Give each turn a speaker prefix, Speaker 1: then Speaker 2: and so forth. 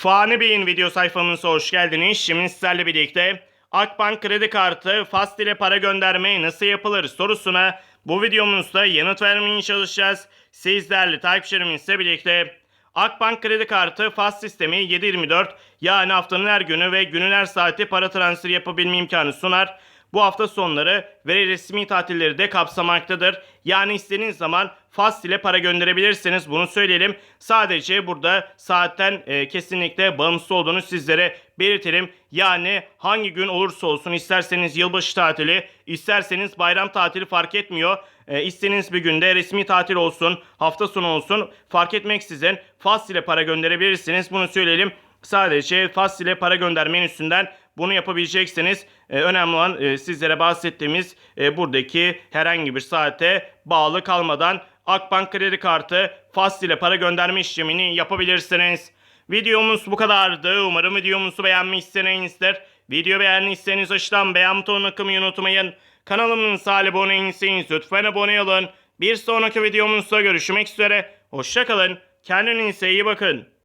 Speaker 1: Fani Bey'in video sayfamıza hoş geldiniz. Şimdi sizlerle birlikte Akbank kredi kartı Fast ile para gönderme nasıl yapılır sorusuna bu videomuzda yanıt vermeye çalışacağız. Siz değerli takipçilerimizle birlikte Akbank kredi kartı Fast sistemi 724 yani haftanın her günü ve günün her saati para transferi yapabilme imkanı sunar. Bu hafta sonları ve resmi tatilleri de kapsamaktadır. Yani istediğiniz zaman Fast ile para gönderebilirsiniz. Bunu söyleyelim. Sadece burada saatten e, kesinlikle bağımsız olduğunu sizlere belirtelim. Yani hangi gün olursa olsun isterseniz yılbaşı tatili, isterseniz bayram tatili fark etmiyor. E, istediğiniz bir günde resmi tatil olsun, hafta sonu olsun fark etmeksizin Fast ile para gönderebilirsiniz. Bunu söyleyelim. Sadece Fast ile para göndermenin üstünden bunu yapabileceksiniz. Ee, önemli olan e, sizlere bahsettiğimiz e, buradaki herhangi bir saate bağlı kalmadan Akbank kredi kartı Fast ile para gönderme işlemini yapabilirsiniz. Videomuz bu kadardı. Umarım videomuzu beğenmişsinizdir. Video beğendiyseniz aşağıdan beğen butonuna kılmayı unutmayın. Kanalımın hala abone değilseniz lütfen abone olun. Bir sonraki videomuzda görüşmek üzere. Hoşçakalın. Kendinize iyi bakın.